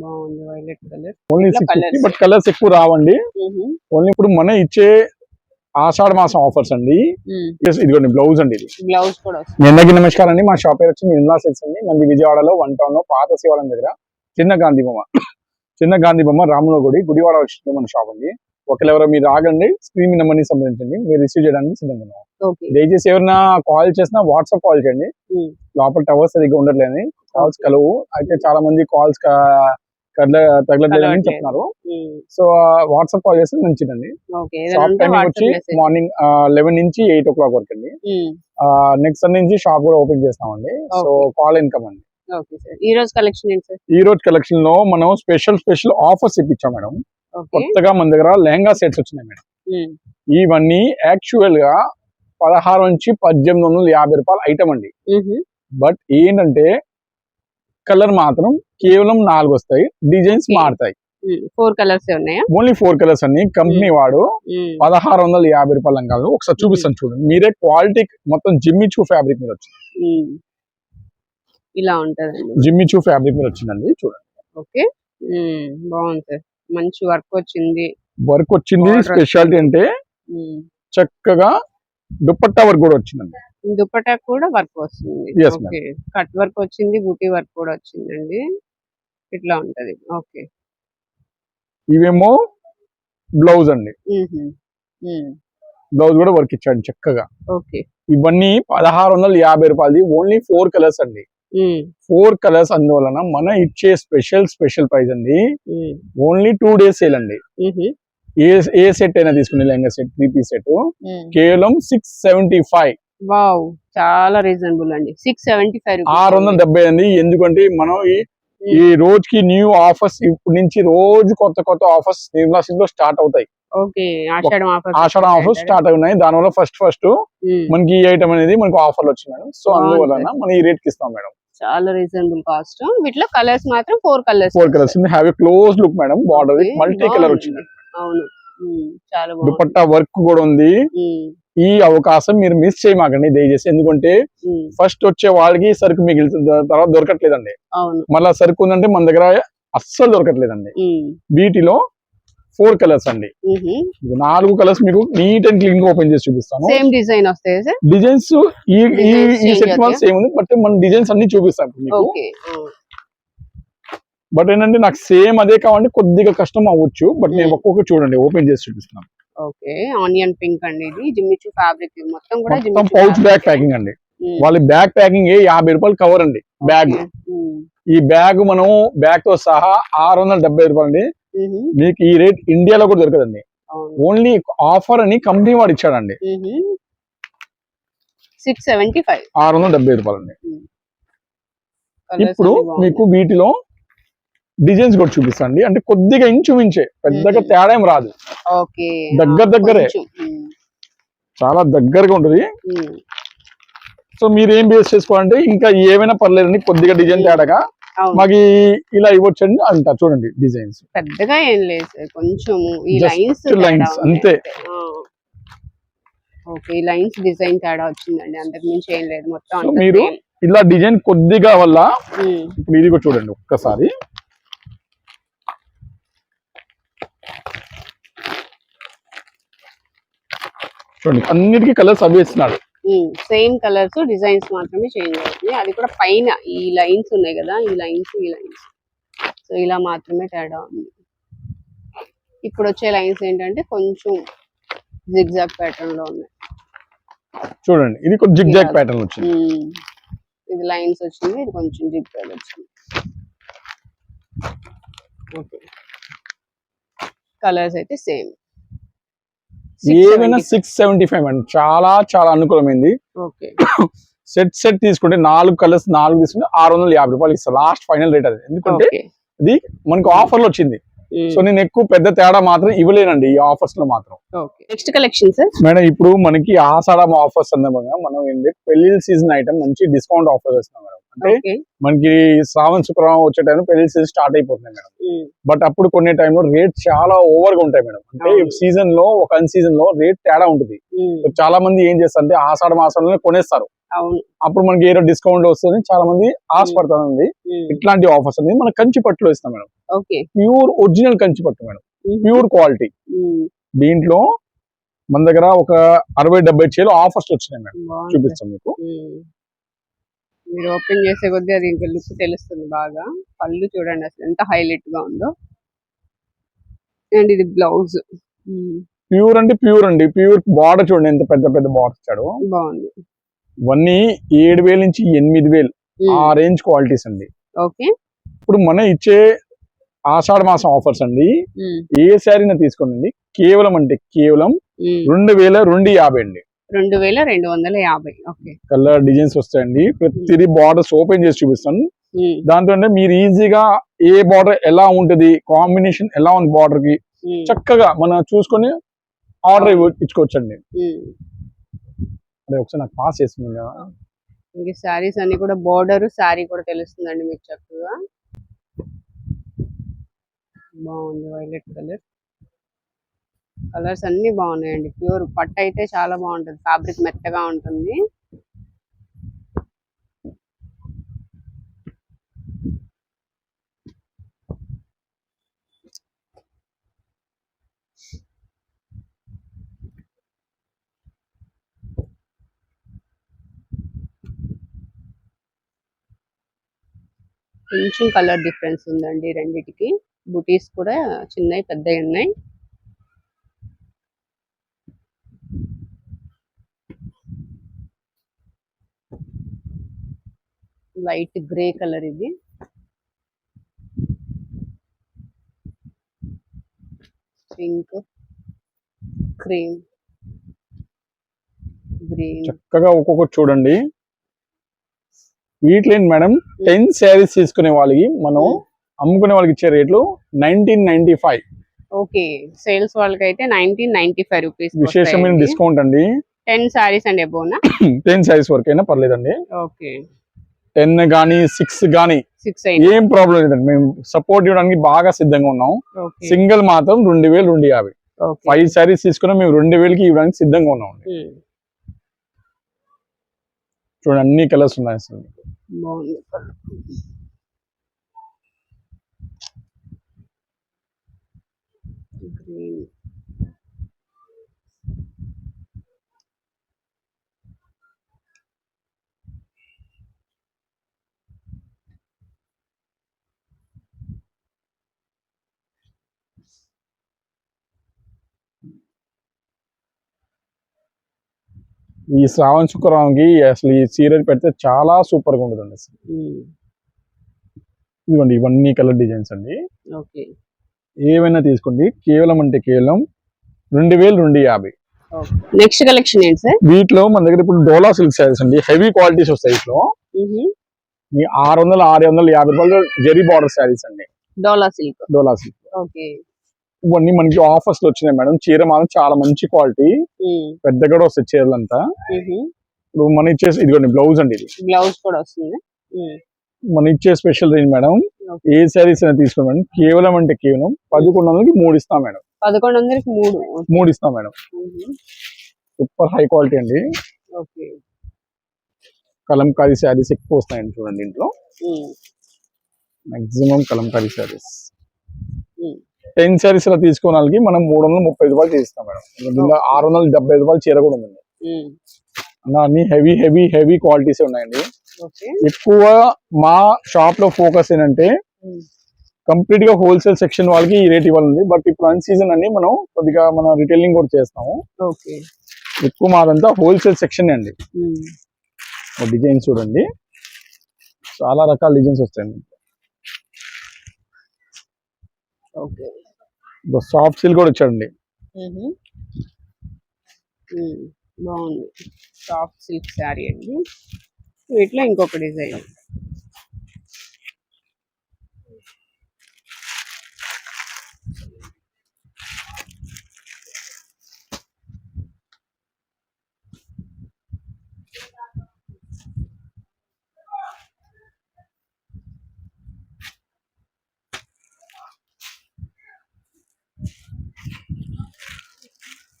బాగుంది violet colour. Only six. But colours ఎక్కువ రావండి. ఓన్లీ ఇప్పుడు మన ఇచ్చే ఆషాఢ మాసం ఆఫర్స్ అండి. ఇదిగోండి బ్లౌజ్ అండి ఇది. బ్లౌజ్ కూడా అందరికీ నమస్కారం అండి. మా షాప్ పేరు వచ్చి నిర్మలా సిల్స్ అండి. మంది విజయవాడలో వన్ టౌన్లో పాత శివాలయం దగ్గర. చిన్న గాంధీ బొమ్మ. చిన్న గాంధీ బొమ్మ రాముల గుడి గుడివాడ వచ్చింది మన షాప్ అండి. ఒకవేళ మీరు రాగండి స్క్రీన్ నెంబర్ని సంబంధించండి మీరు రిసీవ్ చేయడానికి సిద్ధంగా ఉన్నాం. దయచేసి ఎవరైనా కాల్ చేసినా వాట్సాప్ కాల్ చేయండి. లోపల టవర్స్ సరిగ్గా ఉండట్లేదు. కాల్స్ కలవు. అయితే చాలా మంది కాల్స్ తగలట్లేదని. చెప్తున్నారు. సో వాట్సాప్ కాల్ చేస్తే మంచిదండి. షాప్ టైమింగ్ వచ్చి మార్నింగ్ లెవెన్ నుంచి ఎయిట్ ఓ క్లాక్ వరకు అండి. నెక్స్ట్ నుంచి షాప్ కూడా ఓపెన్ చేస్తామండి. సో. కాల్ ఇన్కమ్ అండి. ఈ రోజు కలెక్షన్ ఈ రోజు కలెక్షన్లో మనం స్పెషల్ స్పెషల్ ఆఫర్స్ ఇప్పించాం మేడం. కొత్తగా మన దగ్గర లెహంగా సెట్స్ వచ్చినాయి మేడం. ఇవన్నీ యాక్చువల్గా పదహారు నుంచి పద్దెనిమిది వందల యాభై రూపాయల ఐటమ్ అండి. బట్ ఏంటంటే కలర్ మాత్రం కేవలం నాలుగు వస్తాయి డిజైన్స్. మారుతాయి. ఫోర్ కలర్స్ ఉన్నాయా? ఓన్లీ ఫోర్ కలర్స్ అన్ని. కంపెనీ వాడు. పదహారు వందల యాభై రూపాయల లంగాలు ఒకసారి చూపిస్తాను చూడండి మీరే క్వాలిటీ మొత్తం జిమ్మి చూ ఫ్యాబ్రిక్ మీద వచ్చింది. ఇలా ఉంటదండి. జిమ్మి చూ ఫ్యాబ్రిక్ మీద వచ్చిందండి. చూడండి. ఓకే. బాగుంది మంచి వర్క్ వచ్చింది. వర్క్ వచ్చింది. స్పెషాలిటీ అంటే. చక్కగా దుపట్టా వర్క్ కూడా వచ్చిందండి. దుపట్టా కూడా వర్క్ వస్తుంది. ఓకే. కట్ వర్క్ వచ్చింది బూటీ వర్క్ కూడా వచ్చిందండి. ఇట్లా ఉంటది. ఓకే. ఇవేమో బ్లౌజ్ అండి. బ్లౌజ్ కూడా వర్క్ ఇచ్చాడు చక్కగా. ఓకే. ఇవన్నీ పదహారు వందల యాభై రూపాయలది. ఓన్లీ ఫోర్ కలర్స్ అండి. ఫోర్ కలర్స్ అందువలన మన ఇచ్చే స్పెషల్ స్పెషల్ ప్రైస్ అండి. ఓన్లీ టూ డేస్ సేల్ అండి. ఏ ఏ సెట్ అయినా తీసుకునే lehenga set three piece set. కేవలం సిక్స్ సెవెంటీ ఫైవ్. వావ్ చాలా రీజనబుల్ అండి. సిక్స్ సెవెంటీ ఫైవ్ ఆరు వందల డెబ్బై అండి. ఎందుకంటే మనం ఈ ఈ రోజుకి న్యూ ఆఫర్స్ ఇప్పటి నుంచి రోజు కొత్త కొత్త ఆఫర్స్ నిర్మలా లో స్టార్ట్ అవుతాయి. Ashadham offer Ashadha offers start అవుతున్నాయి దానివల్ల ఫస్ట్ ఫస్ట్ మనకి ఈ ఐటమ్ అనేది మనకు ఆఫర్లు వచ్చింది మేడం. సో అందువలన మనం ఈ రేట్కి ఇస్తాం మేడం. చాలా రీజనబుల్ కాస్ట్. వీటిలో కలర్స్ మాత్రం four colours. Four colours have a close look madam. Border multi colour వచ్చింది అవును. మ్మ్. చాలా దుపట్టా వర్క్ కూడా ఉంది. ఈ అవకాశం మీరు మిస్ చేయమాకండి దయచేసి. ఎందుకంటే. ఫస్ట్ వచ్చే వాళ్ళకి సరుకు మిగులుతుంది తర్వాత దొరకట్లేదండి. మళ్ళా సరుకు ఉందంటే మన దగ్గర అస్సలు దొరకట్లేదండి. వీటిలో ఫోర్ కలర్స్ అండి. నాలుగు కలర్స్ మీకు నీట్ అండ్ క్లీన్గా ఓపెన్ చేసి చూపిస్తాను. సేమ్ డిజైన్ వస్తాయి సార్? డిజైన్స్ ఈ ఈ సెట్ వన్ సేమ్ ఉంది బట్ మన డిజైన్స్ అన్ని చూపిస్తాం ఇప్పుడు మీకు. బట్ ఏంటంటే నాకు సేమ్ అదే కావాలంటే కొద్దిగా కష్టం అవ్వచ్చు బట్ నేను. ఒక్కొక్క చూడండి ఓపెన్ చేసి చూపిస్తున్నాను. ఓకే. ఆనియన్ పింక్ అండి ఇది. జిమ్మిచూ ఫ్యాబ్రిక్ మొత్తం కూడా మొత్తం పౌచ్ బ్యాగ్ ప్యాకింగ్ అండి. వాళ్ళ బ్యాగ్ ప్యాకింగ్ యాభై రూపాయలు కవర్ అండి. బ్యాగ్. ఈ బ్యాగ్ మనం బ్యాగ్తో సహా ఆరు వందల డెబ్బై రూపాయలు అండి. మీకు ఈ రేట్ ఇండియాలో కూడా దొరకదండి. ఓన్లీ ఆఫర్ అని కంపెనీ వాడు ఇచ్చాడండి. Six seventy five. ఆరు వందల డెబ్బై రూపాయలు అండి. ఇప్పుడు మీకు వీటిలో డిజైన్స్ కూడా చూపిస్తాండి అంటే కొద్దిగా ఇంచుమించే పెద్దగా. తేడా ఏం రాదు. ఓకే. దగ్గర దగ్గరే. చాలా దగ్గరగా ఉంటుంది. సో మీరు ఏం బేస్ చేసుకోవాలంటే ఇంకా ఏమైనా పర్లేదండి కొద్దిగా డిజైన్ తేడాగా. మాకు ఇలా ఇవ్వచ్చండి అంటారు చూడండి డిజైన్స్. పెద్దగా ఏం లేదు కొంచెం ఈ లైన్స్ lines, అంతే. ఓకే ఈ లైన్స్ డిజైన్ తేడా వచ్చిందండి అంతకు మించి ఏం లేదు మొత్తం మీరు. ఇలా డిజైన్ కొద్దిగా వల్ల. ఇప్పుడు ఇది కూడా చూడండి ఒక్కసారి. చూడండి అన్నిటికీ కలర్స్ అవి ఇస్తున్నాడు. సేమ్ కలర్స్ డిజైన్స్ మాత్రమే చేంజ్ అవుతుంది అది కూడా పైన ఈ లైన్స్ ఉన్నాయి కదా ఈ లైన్స్ ఈ లైన్స్ సో ఇలా మాత్రమే తేడా ఉంది. ఇప్పుడు వచ్చే లైన్స్ ఏంటంటే కొంచెం జిగ్జాగ్ ప్యాటర్న్లో ఉన్నాయి. చూడండి ఇది కొంచెం జిగ్ జాగ్ ఇలా. ప్యాటర్న్ వచ్చింది. ఇది లైన్స్ వచ్చింది ఇది కొంచెం జిగ్జాగ్ వచ్చింది. ఓకే కలర్స్ అయితే సేమ్ ఏమైనా సిక్స్ సెవెంటీ ఫైవ్ అండి. చాలా చాలా అనుకూలమైంది. సెట్ సెట్ తీసుకుంటే నాలుగు కలర్స్ నాలుగు తీసుకుంటే ఆరు వందల యాభై రూపాయలు ఇస్తారు. లాస్ట్ ఫైనల్ రేట్ అది. ఎందుకంటే ఇది మనకు ఆఫర్లో వచ్చింది. సో నేను ఎక్కువ పెద్ద తేడా మాత్రం ఇవ్వలేనండి ఈ ఆఫర్స్లో మాత్రం నెక్స్ట్ కలెక్షన్ సార్ మేడం ఇప్పుడు మనకి ఆషాఢం ఆఫర్స్ సందర్భంగా మనం ఏంటి పెళ్ళి సీజన్ ఐటమ్ మంచి డిస్కౌంట్ ఆఫర్ చేస్తున్నాం మేడం. అంటే మనకి శ్రావణ శుక్రవారం వచ్చే టైం పెళ్ళి సీజన్ స్టార్ట్ అయిపోతుంది మేడం. బట్ అప్పుడు కొన్ని టైంలో రేట్ చాలా ఓవర్గా ఉంటాయి మేడం. అంటే. సీజన్లో ఒక అన్ సీజన్లో రేట్ తేడా ఉంటుంది. So చాలా మంది ఏం చేస్తారంటే ఆషాఢ మాసంలోనే కొనేస్తారు. అప్పుడు మనకి ఏదో డిస్కౌంట్ వస్తుంది చాలా మంది ఆశపడతానండి ఉమ్, ఇట్లాంటి ఆఫర్స్ అనేది మన కంచి పట్టులో ఇస్తాం madam. Okay. Pure original Kanchi పట్టు మేడం. Pure quality. దీంట్లో మన దగ్గర ఒక అరవై డెబ్బై చీరలు ఆఫర్స్ వచ్చినాయి మేడం. చూపిస్తాం మీకు. మీరు ఓపెన్ చేసే కొద్దీ అది ఇంకా లుక్ తెలుస్తుంది బాగా. పళ్ళు చూడండి అసలు ఎంత హైలైట్గా ఉందో. అండ్ ఇది బ్లౌజ్ ప్యూర్ అంటే ప్యూర్ అండి. ప్యూర్ బార్డర్ చూడండి ఎంత పెద్ద పెద్ద బార్డర్ ఇచ్చాడు. బాగుంది. ఇవన్నీ ఏడు వేల నుంచి ఎనిమిది వేలు ఆ రేంజ్ క్వాలిటీస్ అండి. ఓకే. ఇప్పుడు మనం ఇచ్చే ఆషాఢ మాసం ఆఫర్స్ అండి ఏ శారీని తీసుకోండి కేవలం అంటే కేవలం. రెండు వేల రెండు యాభై అండి. రెండు వేల రెండు వందల యాభై. ఓకే. కలర్ డిజైన్స్ వస్తాయండి. ప్రతిదీ బార్డర్స్ ఓపెన్ చేసి చూపిస్తాను. దాంతో అంటే మీరు ఈజీగా ఏ బార్డర్ ఎలా ఉంటది కాంబినేషన్ ఎలా ఉంది బార్డర్కి చక్కగా మనం చూసుకొని ఆర్డర్ ఇచ్చుకోవచ్చండి. అదే ఒకసారి నాకు పాస్ చేస్తుంది ఈ శారీస్ అన్ని కూడా బోర్డర్ శారీ కూడా తెలుస్తుందండి మీకు చక్కగా. బాగుంది వైలెట్ కలర్ కలర్స్ అన్ని బాగున్నాయండి ప్యూర్ పట్టు అయితే చాలా బాగుంటుంది ఫ్యాబ్రిక్ మెత్తగా ఉంటుంది. కొంచెం కలర్ డిఫరెన్స్ ఉందండి రెండిటికి. బుటీస్ కూడా చిన్నవి పెద్దవి ఉన్నాయి. లైట్ గ్రే కలర్ ఇది. Pink cream green. చక్కగా ఒక్కొక్కటి చూడండి. వీటిలో ఏంటి మేడం? టెన్ శారీస్ తీసుకునే వాళ్ళకి మనం అమ్ముకునే వాళ్ళకి ఇచ్చే రేట్లు nineteen ninety five okay. Sales వాళ్ళకి అయితే నైన్టీన్ నైన్టీ ఫైవ్ రూపీస్ విశేషమైన డిస్కౌంట్ అండి. టెన్ సారీస్ అండి అబోనా టెన్ శారీస్ వరకు అయినా పర్లేదండి. ఓకే. టెన్ గానీ సిక్స్ గానీ సిక్స్ ఏం ప్రాబ్లం లేదండి. మేము సపోర్ట్ ఇవ్వడానికి బాగా సిద్ధంగా ఉన్నాం. సింగిల్ మాత్రం రెండు వేలు రెండు యాభై. ఫైవ్ శారీస్ తీసుకున్నా మేము రెండు వేలకి ఇవ్వడానికి సిద్ధంగా ఉన్నాం ఉమ్, చూడండి అన్ని కలర్స్ ఉన్నాయి అసలు బాగుంది గ్రీన్ ఈ శ్రావణ శుక్రవారంకి అసలు ఈ సీరియల్ పెడితే చాలా సూపర్గా ఉంటుంది అసలు ఇదిగోండి ఇవన్నీ కలర్ డిజైన్స్ అండి. ఓకే. ఏవైనా తీసుకోండి కేవలం అంటే కేవలం రెండు వేలు రెండు యాభై. నెక్స్ట్ కలెక్షన్ ఏంటి సార్? వీటిలో మన దగ్గర ఇప్పుడు డోలా సిల్క్ శారీస్ అండి హెవీ క్వాలిటీస్ వస్తాయి వీటిలో. ఆరు వందలు ఆరు వందలు యాభై రూపాయలు జరీ బార్డర్ శారీస్ అండి. Dola silk. Dola silk. Okay. ఇవన్నీ మనకి ఆఫర్స్లో వచ్చినాయి మేడం. చీర మాత్రం చాలా మంచి క్వాలిటీ పెద్ద కూడా వస్తాయి చీరలు అంతా. ఇప్పుడు మనం ఇచ్చేసి ఇదిగోండి బ్లౌజ్ అండి ఇది. బ్లౌజ్ కూడా వస్తుంది. మనం ఇచ్చే స్పెషల్ రేంజ్ మేడం. ఏ శారీస్ అయినా తీసుకోండి మేడం. కేవలం అంటే కేవలం పదకొండు వందలకి మూడు ఇస్తాం మేడం. పదకొండు వందలకి మూడు. మూడు ఇస్తాం మేడం. సూపర్ హై క్వాలిటీ అండి. కలంకారీ శారీస్ ఎక్కువ వస్తాయండి చూడండి ఇంట్లో. మాక్సిమం కలంకారీ శారీస్ టెన్ శారీస్ ఇలా తీసుకున్న వాళ్ళకి మనం మూడు వందల ముప్పై ఐదు రూపాయలు తీస్తాం మేడం. దీనిలో ఆరు వందల డెబ్బై ఐదు రూపాయలు చీర కూడా ఉంది. అన్ని హెవీ హెవీ హెవీ క్వాలిటీస్ ఉన్నాయండి. ఎక్కువ మా షాప్లో ఫోకస్ ఏంటంటే కంప్లీట్గా హోల్సేల్ సెక్షన్ వాళ్ళకి ఈ రేట్ ఇవ్వాలి బట్ ఇప్పుడు అన్ సీజన్ అని మనం కొద్దిగా మనం రిటైలింగ్ కూడా చేస్తాము. ఓకే. ఎక్కువ మాదంతా హోల్సేల్ సెక్షన్ అండి. ఉమ్, డిజైన్స్ చూడండి. చాలా రకాల డిజైన్స్ వస్తాయండి ఓకే సాఫ్ట్ సిల్క్ కూడా వచ్చాడండి. బాగుంది. సాఫ్ట్ సిల్క్ శారీ అండి. వీటిలో ఇంకొక డిజైన్.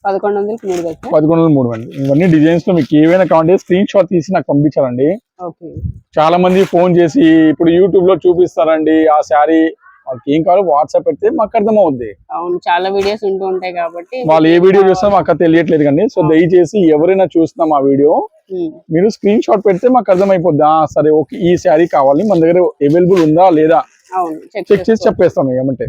పదకొండు వందలకి మూడు కదా పదకొండు వందల మూడు అండి ఇవన్నీ డిజైన్స్లో మీకు ఏవైనా కావాలంటే స్క్రీన్ షాట్ తీసి నాకు పంపించాలండి. చాలా మంది ఫోన్ చేసి ఇప్పుడు యూట్యూబ్లో చూపిస్తారండి ఆ శారీ వాళ్ళకి ఏం కావాలో వాట్సాప్ పెడితే మాకు అర్థమవుద్ది. అవును చాలా వీడియోస్ ఉంటూ ఉంటాయి కాబట్టి వాళ్ళు ఏ వీడియో చూసినా మాకు తెలియట్లేదు కానీ సో దయచేసి ఎవరైనా చూస్తున్నా మా వీడియో మీరు స్క్రీన్ షాట్ పెడితే మాకు అర్థమైపోద్ది. ఆ, సరే ఓకే ఈ శారీ కావాలి మన దగ్గర అవైలబుల్ ఉందా లేదా? చెక్ చేసి చెప్పేస్తాం ఏమంటే.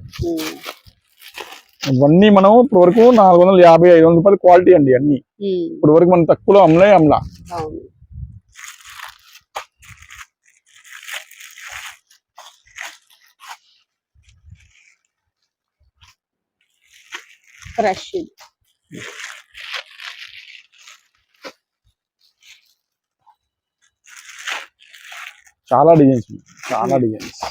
ఇవన్నీ మనం ఇప్పటి వరకు నాలుగు వందల యాభై ఐదు వందల రూపాయల క్వాలిటీ అండి అన్ని ఉమ్, ఇప్పటి వరకు మనం తక్కువలో అమ్మలే అమ్మలా. ఇది చాలా డిజైన్స్ చాలా డిజైన్స్.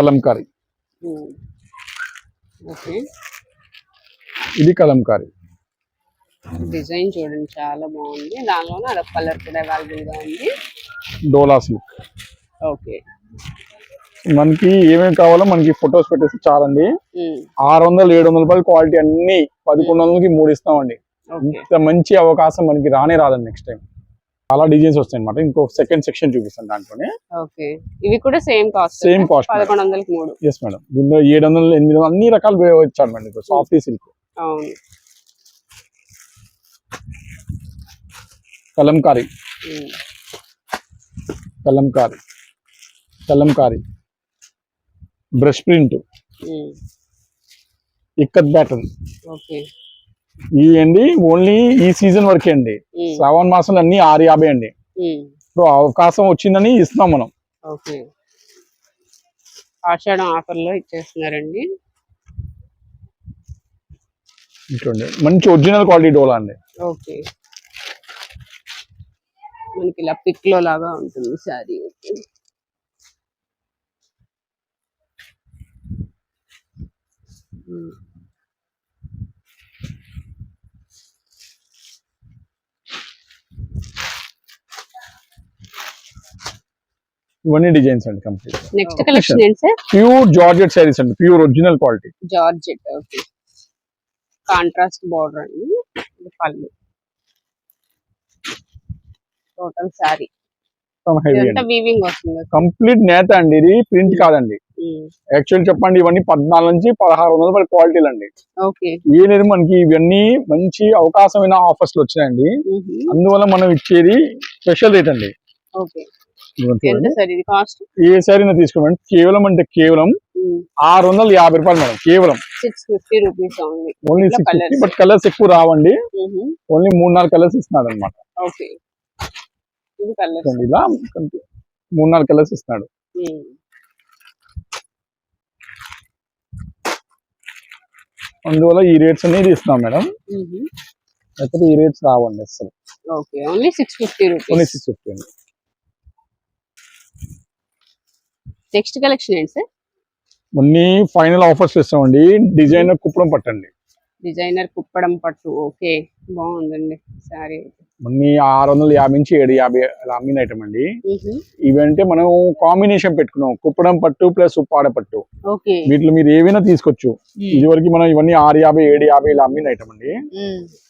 కలంకారీ. ఓకే ఇది కలంకారీ. డిజైన్ చూడండి చాలా బాగుంది. దానిలోనే అదొక కలర్ కూడా అవైలబుల్గా ఉంది. డోలా సిల్క్ ఓకే మనకి ఏమేమి కావాలో మనకి ఫొటోస్ పెట్టేసి చాలండి. ఉమ్, ఆరు వందలు ఏడు వందల రూపాయల క్వాలిటీ అన్ని పదకొండు వందలకి మూడు ఇస్తామండి. ఇంత మంచి అవకాశం మనకి రానే రాదండి నెక్స్ట్ టైం చాలా డిజైన్స్ వస్తాయి అనమాట ఇంకో సెకండ్ సెక్షన్ చూపిస్తాను దాంట్లోనే. ఓకే. ఇవి కూడా సేమ్ కాస్ట్ సేమ్ కాస్ట్ పదకొండు వందలకి మూడు. ఎస్ మేడం దీనిలో ఏడు వందలు ఎనిమిది వందలు అన్ని రకాలు వచ్చాడు మేడం సాఫ్ట్ సిల్క్ అవును. Kalamkari. Kalamkari. Kalamkari. Brush print. Ikat pattern okay. ఇవి అండి ఓన్లీ ఈ సీజన్ వరకే అండి. శ్రావణ మాసంలో అన్ని ఆరు యాభై అండి. సో అవకాశం వచ్చిందని ఇస్తున్నాం మనం. ఓకే. ఆషాఢం ఆఫర్లో ఇచ్చేస్తున్నారండి. చూడండి మంచి ఒరిజినల్ క్వాలిటీ డోలా అండి. ఓకే. మనకి ఇలా పిక్లో లాగా ఉంటుంది సారీ ఇవన్నీ డిజైన్స్ అండి కంప్లీట్ నెక్స్ట్ కలెక్షన్ ఏంటి సార్? ప్యూర్ జార్జెట్ శారీస్ అండి pure original quality georgette okay contrast border అండి ఇది పళ్ళు. టోటల్ సారీ కంప్లీట్ నేత అండి ఇది ప్రింట్ కాదండి. యాక్చువల్ చెప్పండి ఇవన్నీ పద్నాలుగు నుంచి పదహారు వందల రూపాయల క్వాలిటీలు అండి ఓకే ఏ లేదు మనకి ఇవన్నీ మంచి అవకాశమైన ఆఫర్స్లో వచ్చినాయండి. మ్హూ. అందువల్ల మనం ఇచ్చేది స్పెషల్ రేట్ అండి. సార్ ఏ శారీ తీసుకోండి కేవలం అంటే కేవలం ఆరు వందల యాభై రూపాయలు మేడం కేవలం. Six fifty rupees only six colours. But colours ఎక్కువ రావండి. ఓన్లీ మూడు నాలుగు కలర్స్ ఇస్తున్నాడు అనమాట ఇలా మూడు నాలుగు కలర్స్ ఇస్తున్నాడు. అందువల్ల ఈ రేట్స్ అనేది ఇస్తున్నాం మేడం. లేకపోతే ఈ రేట్స్ రావండి అసలు only six fifty only six fifty అండి. నెక్స్ట్ కలెక్షన్ ఏంటి సార్? అన్ని ఫైనల్ ఆఫర్స్ ఇస్తామండి. డిజైనర్ కుప్పడం పట్టండి. డిజైనర్ కుప్పడం పట్టు. ఓకే బాగుందండి సారీ. అన్ని ఆరు వందల యాభై నుంచి ఏడు యాభై అలా అమ్మిన ఐటమ్ అండి ఇవంటే మనం కాంబినేషన్ పెట్టుకున్నాం. కుప్పడం పట్టు ప్లస్ ఉప్పాడ పట్టు. వీటిలో మీరు ఏవైనా తీసుకోవచ్చు. ఇది వరకు మనం ఇవన్నీ ఆరు యాభై ఏడు యాభై ఇలా అమ్మిన ఐటమ్ అండి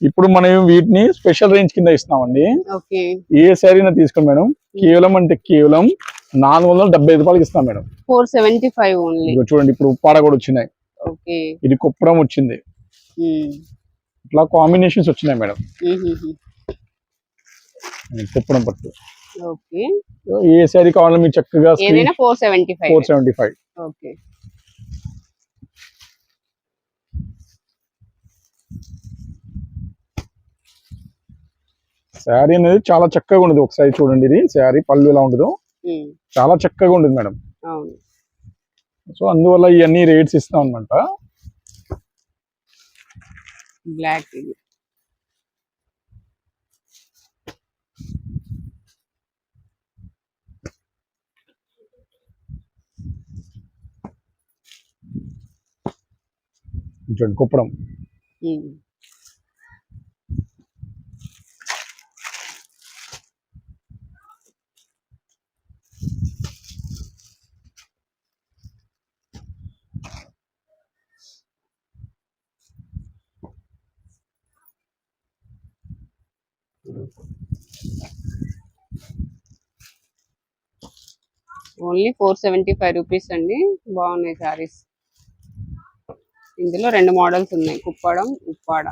ఇప్పుడు మనం వీటిని స్పెషల్ రేంజ్ కింద ఇస్తున్నామండి ఓకే. ఏ శారీనా తీసుకోండి మేడం. కేవలం అంటే కేవలం నాలుగు వందల డెబ్బై ఐదు రూపాయలకి ఇస్తాం madam. Four seventy five only. చూడండి ఇప్పుడు ఉప్పాడ కూడా వచ్చినాయి. ఓకే. ఇది కుప్పడం వచ్చింది. ఇట్లా కాంబినేషన్స్ వచ్చినాయి మేడం. కుప్పడం పట్టు. ఓకే. ఏ శారీ కావాలో మీరు చక్కగా ఏదైనా four seventy five. Four seventy five. Okay. Sari అనేది చాలా చక్కగా ఉండదు ఒకసారి చూడండి ఇది. శారీ పళ్ళు ఎలా ఉంటుందో. చాలా చక్కగా ఉంటుంది మేడం. సో అందువల్ల ఇవన్నీ రేట్స్ ఇస్తాం అనమాట బ్లాక్ ఇది. చూడండి Kuppadam. Only four seventy five rupees అండి. బాగున్నాయి శారీస్. ఇందులో రెండు మోడల్స్ ఉన్నాయి. కుప్పడం ఉప్పాడ.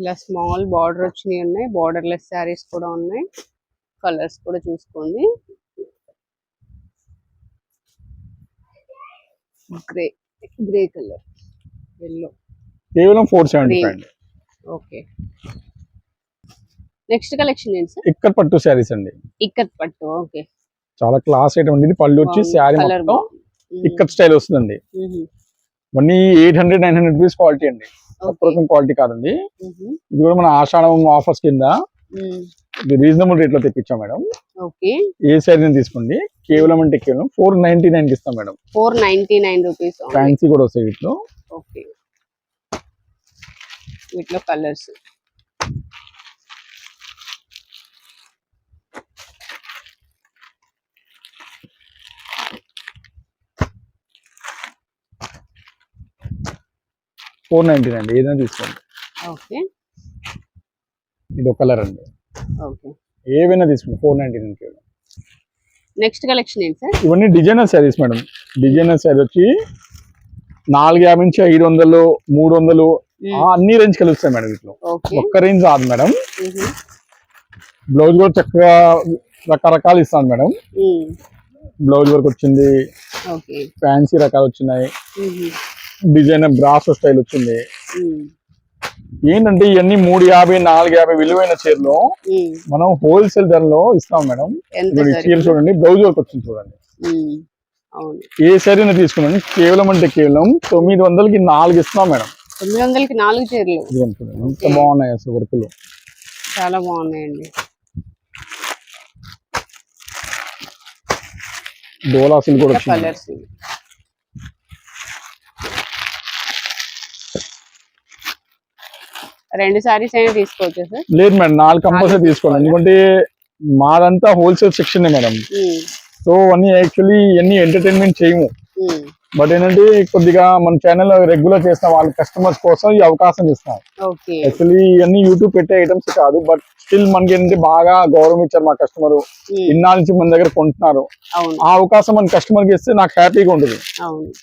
ఇలా స్మాల్ బార్డర్ వచ్చినాయి ఉన్నాయి. బార్డర్లెస్ శారీస్ కూడా ఉన్నాయి. కలర్స్ కూడా చూసుకోండి. గ్రే గ్రే కలర్ ఎల్లో కేవలం four seventy okay. Next collection ఏంటి సార్? ఇక్కడ పట్టు శారీస్ అండి. ఇక్కత్ పట్టు ఓకే. చాలా క్లాస్ ఐటమ్ అండి. ఇది పళ్ళు వచ్చి శారీ మొత్తం ఇక్కత్ స్టైల్ వస్తుందండి. ఇవన్నీ eight hundred nine hundred rupees quality అండి. తక్కువ క్వాలిటీ కాదండి. ఇది కూడా మన ఆషాఢం ఆఫర్స్ కింద. ఇది రీజనబుల్ రేట్లో తెప్పించాం మేడం. ఓకే. ఏ శారీ తీసుకోండి? కేవలం అంటే కేవలం ఫోర్ నైన్టీ నైన్కి ఇస్తాం madam. Four ninety nine rupees fancy కూడా వస్తాయి వీటిలో. ఓకే. వీటిలో కలర్స్ ఫోర్ నైన్టీ నైన్ ఏదైనా తీసుకోండి. ఓకే. ఇది ఒక కలర్ అండి. ఏవైనా తీసుకోండి ఫోర్ నైన్టీ నైన్ కేవలం నెక్స్ట్ కలెక్షన్ ఏంటి సార్? ఇవన్నీ designer saris madam. Designer sari వచ్చి నాలుగు యాభై నుంచి ఐదు వందలు మూడు వందలు అన్ని రేంజ్ కలుస్తాయి మేడం వీటిలో. ఒక్క రేంజ్ రాదు మేడం. బ్లౌజ్ కూడా చక్కగా రకరకాలు ఇస్తాను మేడం. బ్లౌజ్ వర్క్ వచ్చింది. ఫ్యాన్సీ రకాలు వచ్చినాయి. డిజైనర్ బ్రాస్ స్టైల్ వచ్చింది. ఏంటంటే ఇవన్నీ మూడు యాభై నాలుగు యాభై విలువైన చీరలు. మనం హోల్సేల్ ధరలో ఇస్తాం మేడం. ఎంత ఇప్పుడు ఈ సార్. చీర చూడండి బ్లౌజ్ వర్క్ వచ్చింది చూడండి. ఏ శారీని తీసుకున్నాను కేవలం అంటే కేవలం తొమ్మిది వందలకి నాలుగు ఇస్తున్నాం మేడం. తొమ్మిది వందలకి నాలుగు చీరలు. ఎంత బాగున్నాయి అసలు వర్కులు. చాలా బాగున్నాయండి. డోలా సిల్క్ కూడా వచ్చింది. కలర్స్ రెండు సారీస్ అయినా తీసుకోవచ్చు సార్. లేదు మేడం నాలుగు కంపల్సరీ తీసుకోండి. ఎందుకంటే మాదంతా హోల్సేల్ సెక్షన్ మేడం. సో అన్ని యాక్చువల్లీ ఇవన్నీ ఎంటర్టైన్మెంట్ చేయము. బట్ ఏంటంటే కొద్దిగా మన ఛానల్ రెగ్యులర్ చేసిన వాళ్ళ కస్టమర్స్ కోసం ఈ అవకాశం ఇస్తాం. యాక్చువల్లీ ఇవన్నీ యూట్యూబ్ పెట్టే ఐటమ్స్ కాదు బట్ స్టిల్ మనకి ఏంటంటే బాగా గౌరవం ఇచ్చారు మా కస్టమర్ ఇన్నాళ్ళ నుంచి మన దగ్గర కొంటున్నారు. ఆ అవకాశం మన కస్టమర్కి ఇస్తే నాకు హ్యాపీగా ఉంటుంది.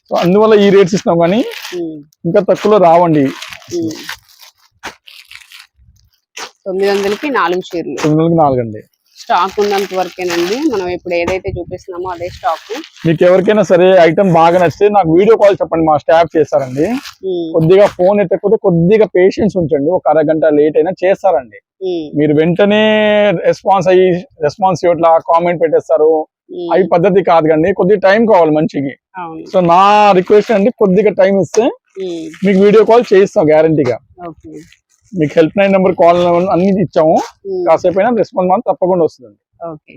సో అందువల్ల ఈ రేట్స్ ఇస్తాం కానీ ఇంకా తక్కువలో రావండి. తొమ్మిది వందలకి నాలుగు చీరలు. తొమ్మిది వందలకి నాలుగు అండి స్టాక్ ఉన్నంత వరకేనండి. మనం ఇప్పుడు ఏదైతే చూపిస్తున్నామో అదే స్టాక్. మీకు ఎవరికైనా సరే ఐటమ్ బాగా నచ్చితే నాకు వీడియో కాల్ చెప్పండి మా స్టాఫ్ చేస్తారండి. కొద్దిగా ఫోన్ ఎత్తకపోతే కొద్దిగా పేషెన్స్ ఉంచండి. ఒక అరగంట లేట్ అయినా చేస్తారండి. మీరు వెంటనే రెస్పాన్స్ అయ్యి రెస్పాన్స్ ఇవ్వట్లా కామెంట్ పెట్టేస్తారు. అవి పద్ధతి కాదు కండి కొద్దిగా టైం కావాలి మంచికి. అవును. సో నా రిక్వెస్ట్ అండి కొద్దిగా టైం ఇస్తే మీకు వీడియో కాల్ చేయిస్తాం గ్యారంటీగా మీకు హెల్ప్ లైన్ నెంబర్ కాల్ అన్ని ఇచ్చాము. కాసేపు అయినా రెస్పాన్స్ మాత్రం తప్పకుండా వస్తుంది ఓకే